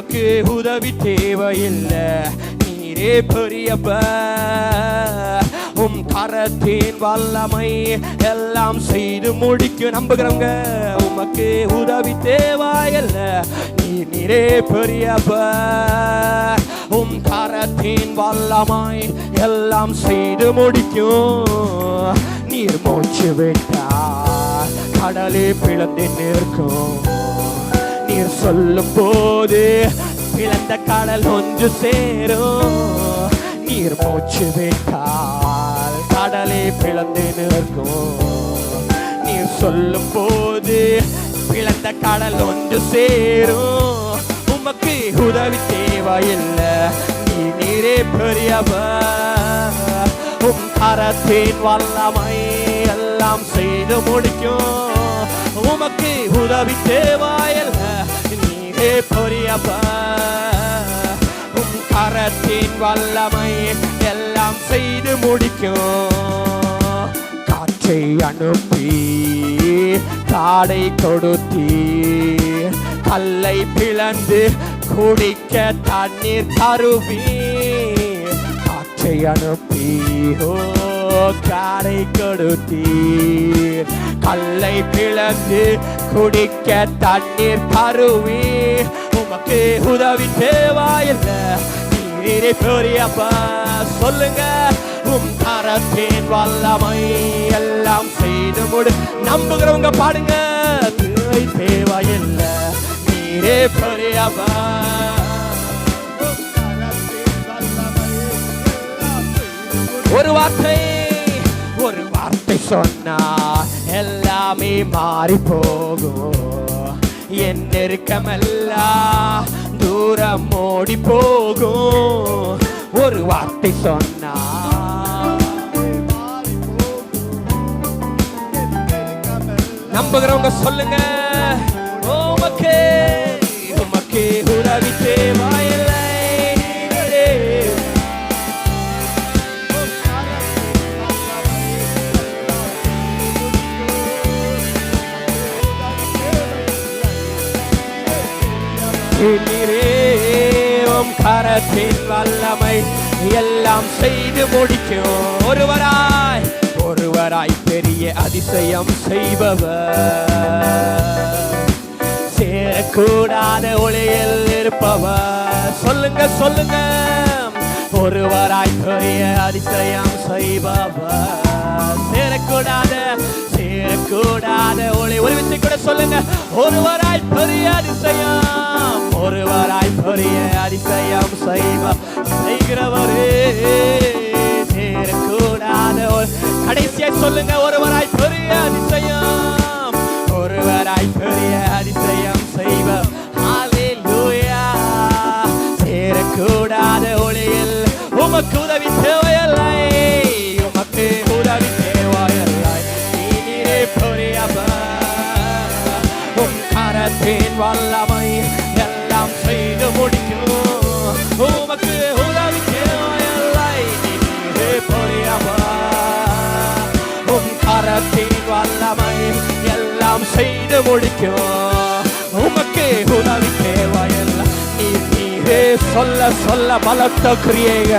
நமக்கு உதவி தேவையில்லை. நீரே பெரியப்ப உம் கரத்தின் வல்லமை எல்லாம் செய்து முடிக்க நம்புகிறவங்க உமக்கு உதவி தேவையில்ல. நீ நீரே பெரியப்ப உம் கரத்தின் வல்லமை எல்லாம் செய்து முடிக்கும். நீர் மூச்சு விட்டா கடலே பிளந்து நிற்கும். நீர் சொல்லும் போது பிளந்த கடல் ஒன்று சேரும். நீர் மூச்சு விட்டால் கடலே பிளந்து நிற்கும். நீர் சொல்லும் போது பிளந்த கடல் ஒன்று சேரும். உமக்கு உதவி தேவையில்லை. நீ நீரே பெரியவர். உம் கரத்தின் வல்லமை எல்லாம் செய்து முடிக்கும். உமக்கு உதவி தேவையில்லை பெரியவர் உம் கரத்தின் வல்லமை எல்லாம் செய்து முடிக்கும். காற்றை அனுப்பி காடை கொடுத்தி கல்லை பிளந்து குடிக்க தண்ணீர் தருவி காற்றை அனுப்பி ஓ. காடை கொடுத்தீர் கல்லை பிளந்து குடிக்க தண்ணீர் தருவி உமக்கு உதவி தேவாயில்ல. நீரே பெரியப்பா சொல்லுங்க. உம் தரத்தின் வல்லமை எல்லாம் செய்து முடி. நம்புகிறவங்க பாடுங்க. தேவை தேவையில்லை. நீரே பெரியப்பா. ஒரு வார்த்தை வார்த்தை சொன்னா எல்லாமே மாறி போகும். என் நெருக்கமெல்லாம் தூரம் ஓடி போகும். ஒரு வார்த்தை சொன்னா நம்புகிறவங்க சொல்லுங்க. ஓமக்கே உமக்கே உறவி தேவாயில்லை நீரேவும் கரத்தின் வல்லமை எல்லாம் செய்து முடிக்கும். ஒருவராய் ஒருவராய் பெரிய அதிசயம் செய்பவர். சேரக்கூடாத ஒளியில் இருப்பவர். சொல்லுங்க சொல்லுங்க. ஒருவராய் பெரிய அதிசயம் செய்பவர். சேரக்கூடாத கூடாத ஒளி. ஒரு விஷயம் கூட சொல்லுங்க. ஒருவராய் பெரிய அதிசயம். ஒருவராய் பெரிய அதிசயம் செய்வ செய்கிறவரே. சேரக்கூடாத ஒளி. கடைசியா சொல்லுங்க ஒருவராய் பெரிய அதிசயம். ஒருவராய் பெரிய அதிசயம் செய்வ. சேரக்கூடாத ஒளியில் உமக்கு உதவி தேவை. என் வல்லமை எல்லாம் செய்து முடிக்கும். உமக்கு உதவி தேவையில்லை நீரே பெரியவர் கரத்தின் வல்லமை எல்லாம் செய்து முடிக்கும். உமக்கு உதவி தேவையில்லை நீ நீரே சொல்ல சொல்ல பலத்த கிரியைக.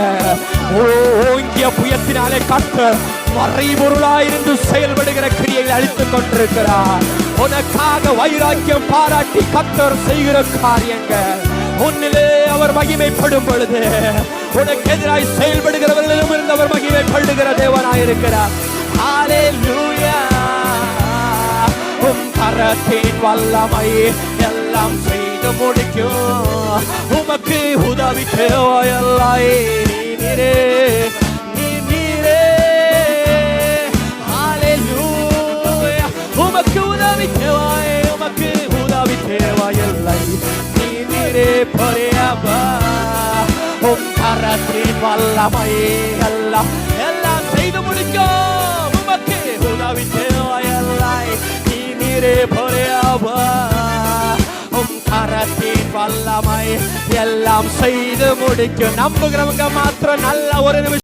ஓங்கிய புயத்தினாலே கட்ட மறைபொருளாயிருந்து செயல்படுகிற கிரியைகளை அழித்துக் கொண்டிருக்கிறார். உனக்காக வைராக்கியம் பாராட்டி கத்தர் செய்கிற காரியங்கள். உன்னிலே அவர் மகிமைப்படும் பொழுது உனக்கு எதிராய் செயல்படுகிறவர்களிலும் இருந்து அவர் மகிமைப்படுகிற தேவனாயிருக்கிறார் உன் கரத்தின் வல்லமை எல்லாம் செய்து முடிக்கும். உமக்கு உதவி தேவையில்லை நீரே நீரே பெரியவா உம் கரத்தில் வல்லமை எல்லாம். எல்லாம் செய்து முடிக்கும் உமக்கு உதவி தேவையில்லை நீ நீரே பெரியவா உம் கரத்தின் வல்லமை எல்லாம் செய்து முடிக்கும். நம்புகிறவங்க மாத்திரம் நல்ல ஒரு நிமிஷம்